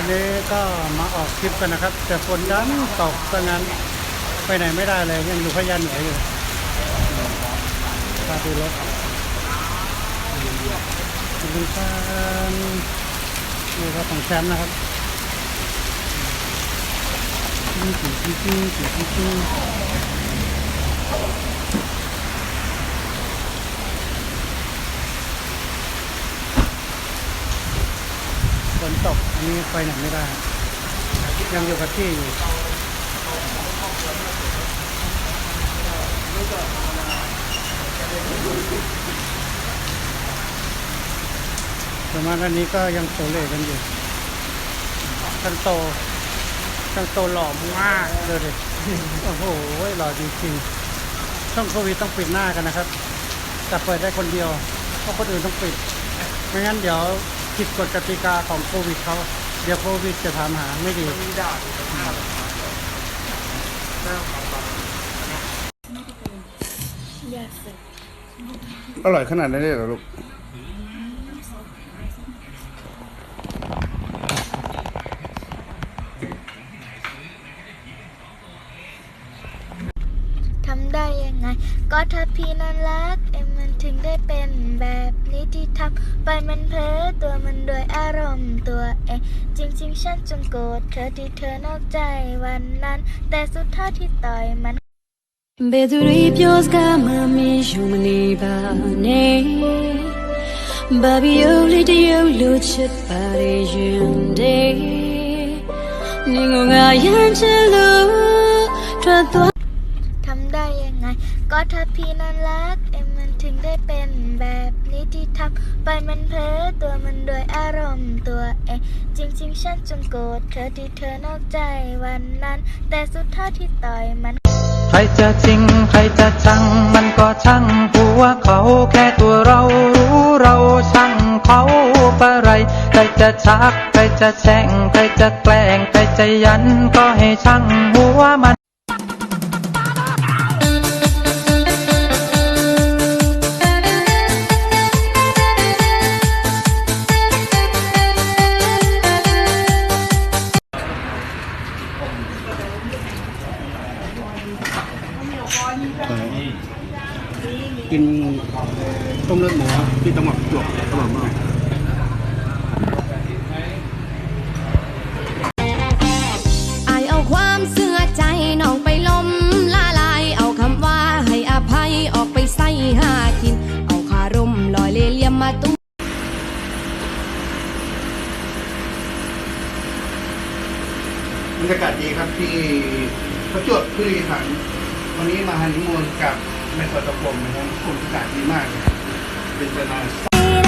วันนี้ก็มาออกทริปกันนะครับ แต่ฝนดันตกซะงั้นไปไหนไม่ได้เลยยังอยู่พะยาเหนืออยู่พาดูรถขอบคุณครับนี่รถของแชมป์นะครับจิ้งจิ้งจิ้งจิ้งจิ้งจริง ตกอันนี้ไปไหนไม่ได้ ยังอยู่กับที่อยู่ประมาณอันนี้ก็ยังโซเล่กันอยู่ช่างโตช่างโตหล่อมากเลยดิโอ้โหหล่อจริงๆช่วงโควิดต้องปิดหน้ากันนะครับแต่เปิดได้คนเดียวเพราะคนอื่นต้องปิดไม่งั้นเดี๋ยว ผิดกฎกติกาของโควิดเขาเดี๋ยวโควิดจะถามหาไม่ดีอร่อยขนาดนั้นเลยเหรอลูก ทำได้ยังไง ราะถ้าพี่นั้นรักเอ็มมันถึงได้เป็นแบบนี้ที่ทำไปมันเพลอตัวมันด้วยอารมณ์ตัวเองจริง ๆ ฉันจงโกรธเธอที่เธอนอกใจวันนั้น แต่สุดท้ายที่ต่อยมัน Bedurip jos gama mi jumli ba ne Babi yoli de yolo chit pare jende Ningo nga yan chelo Twa twa ก็ถ้าพี่นั้นรักเอ็มมันถึงได้เป็นแบบนี้ที่ทำไปมันเพ้อตัวมันด้วยอารมณ์ตัวเองจริงๆ ฉันจงโกรธเธอที่เธอนอกใจวันนั้น แต่สุดท้ายที่ต่อยมัน ใครจะจริง ใครจะชัง มันก็ช่างหัวเขาแค่ตัวเรารู้เราช่างเขาปะไรใครจะชัก ใครจะแช่ง ใครจะแกล้ง ใครจะยันก็ให้ช่างหัวมัน กินต้มเลือดหมูที่จังหวัดจวบอร่อยมากอายเอาความเสื่อใจน้องไปล้มละลาย เอาคำว่าให้อภัยออกไปใส่หากิน เอาคารมลอยเลเลียมมาตุ้บรรยากาศดีครับที่ประจวบคีรีขันธ์ วันนี้มาฮันนีมูนกับแม่สอดตะกลมนะครับคุณอากาศดีมากเลยเป็นจะมา